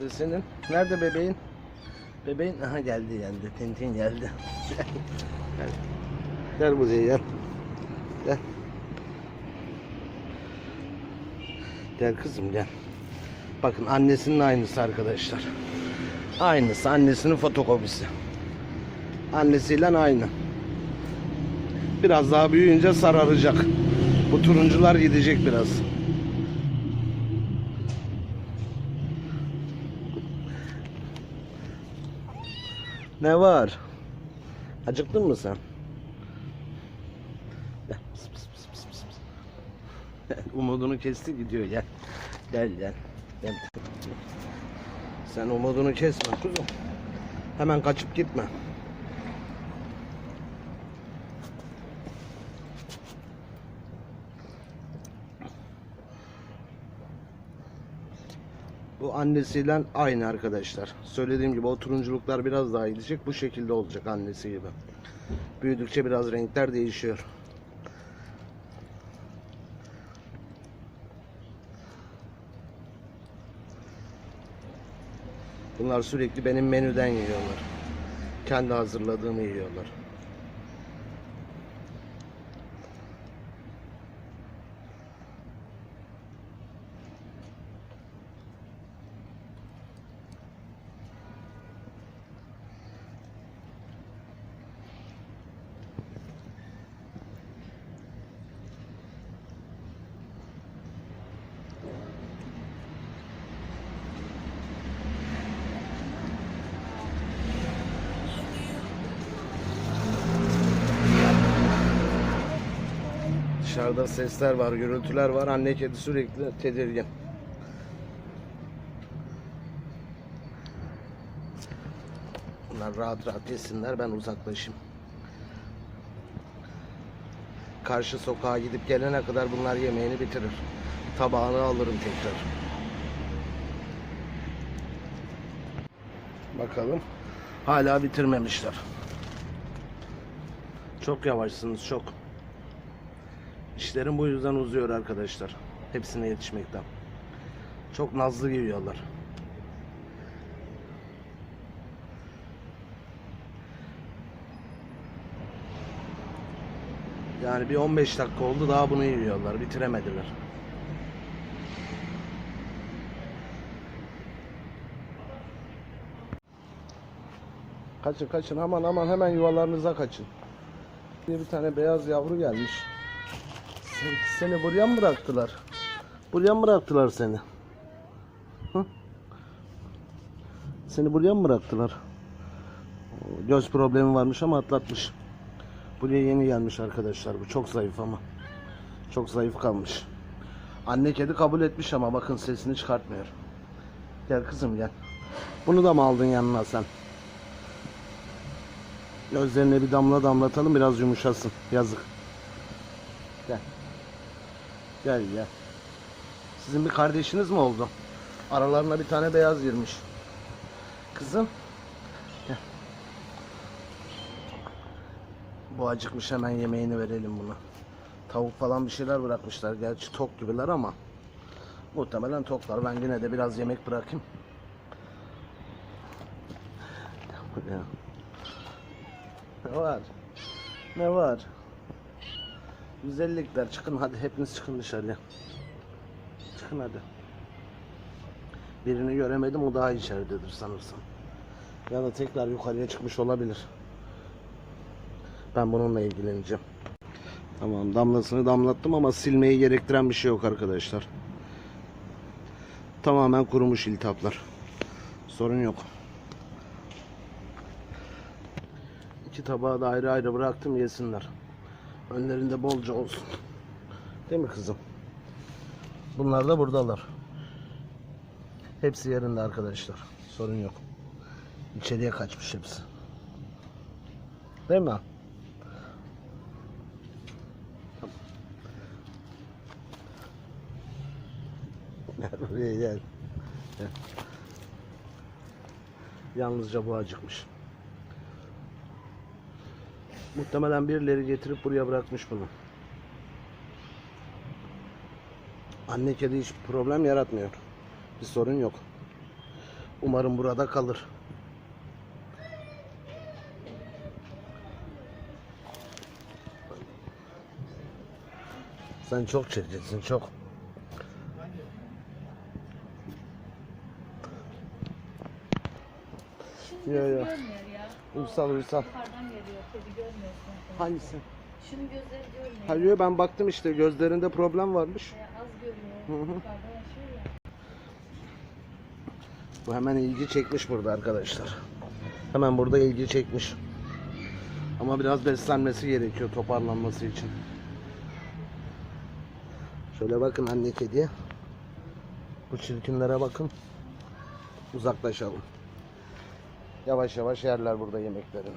Nerede senin? Nerede bebeğin? Bebeğin aha geldi geldi. Tintin geldi. gel. Gel buraya gel. Gel. Gel kızım gel. Bakın annesinin aynısı arkadaşlar. Aynısı annesinin fotokopisi. Annesiyle aynı. Biraz daha büyüyünce sararacak. Bu turuncular gidecek biraz. Ne var? Acıktın mı sen? Umudunu kesti gidiyor gel. Gel gel. Gel. Sen umudunu kesme kuzum. Hemen kaçıp gitme. Bu annesiyle aynı arkadaşlar. Söylediğim gibi o turunculuklar biraz daha gidecek. Bu şekilde olacak annesi gibi. Büyüdükçe biraz renkler değişiyor. Bunlar sürekli benim menüden yiyorlar. Kendi hazırladığımı yiyorlar. Dışarıda sesler var, gürültüler var. Anne kedi sürekli tedirgin. Bunlar rahat rahat yesinler ben uzaklaşayım. Karşı sokağa gidip gelene kadar bunlar yemeğini bitirir. Tabağını alırım tekrar. Bakalım. Hala bitirmemişler. Çok yavaşsınız çok. İşlerim bu yüzden uzuyor arkadaşlar. Hepsine yetişmekten. Çok nazlı yiyorlar. Yani bir 15 dakika oldu daha bunu yiyorlar. Bitiremediler. Kaçın kaçın aman aman hemen yuvalarınıza kaçın. Bir tane beyaz yavru gelmiş. Sen- Seni buraya mı bıraktılar? Buraya mı bıraktılar seni? Hı? Seni buraya mı bıraktılar? Göz problemi varmış ama atlatmış. Buraya yeni gelmiş arkadaşlar. Bu çok zayıf ama. Çok zayıf kalmış. Anne kedi kabul etmiş ama bakın sesini çıkartmıyor. Gel kızım gel. Bunu da mı aldın yanına sen? Gözlerine bir damla damlatalım biraz yumuşasın. Yazık. Gel. Gel. Sizin bir kardeşiniz mi oldu? Aralarına bir tane beyaz girmiş. Kızım. Gel. Bu acıkmış hemen yemeğini verelim buna. Tavuk falan bir şeyler bırakmışlar. Gerçi tok gibiler ama. Muhtemelen toklar. Ben yine de biraz yemek bırakayım. Ne var? Ne var? Güzellikler çıkın hadi hepiniz çıkın dışarıya. Çıkın hadi. Birini göremedim o daha içeridedir sanırsam. Ya da tekrar yukarıya çıkmış olabilir. Ben bununla ilgileneceğim. Tamam damlasını damlattım ama silmeyi gerektiren bir şey yok arkadaşlar. Tamamen kurumuş iltihaplar. Sorun yok. İki tabağı da ayrı ayrı bıraktım yesinler. Önlerinde bolca olsun. Değil mi kızım? Bunlar da buradalar. Hepsi yerinde arkadaşlar. Sorun yok. İçeriye kaçmış hepsi. Değil mi? Buraya. Gel. Yalnızca bu acıkmış. Muhtemelen birileri getirip buraya bırakmış bunu. Anne kedi hiç problem yaratmıyor. Bir sorun yok. Umarım burada kalır. Sen çok çirkinsin çok. Yo. görmüyor ya. Yukarıdan geliyor. Kedi görmüyorsun. Hangisi? Şunun gözleri görmüyor. Hayır ben baktım işte gözlerinde problem varmış. Ya az görüyor. Hı hı. Yukarıdan yaşıyor ya. Bu hemen ilgi çekmiş burada arkadaşlar. Hemen burada ilgi çekmiş. Ama biraz beslenmesi gerekiyor toparlanması için. Şöyle bakın anne kediye. Bu çirkinlere bakın. Uzaklaşalım. Yavaş yavaş yerler burada yemeklerini.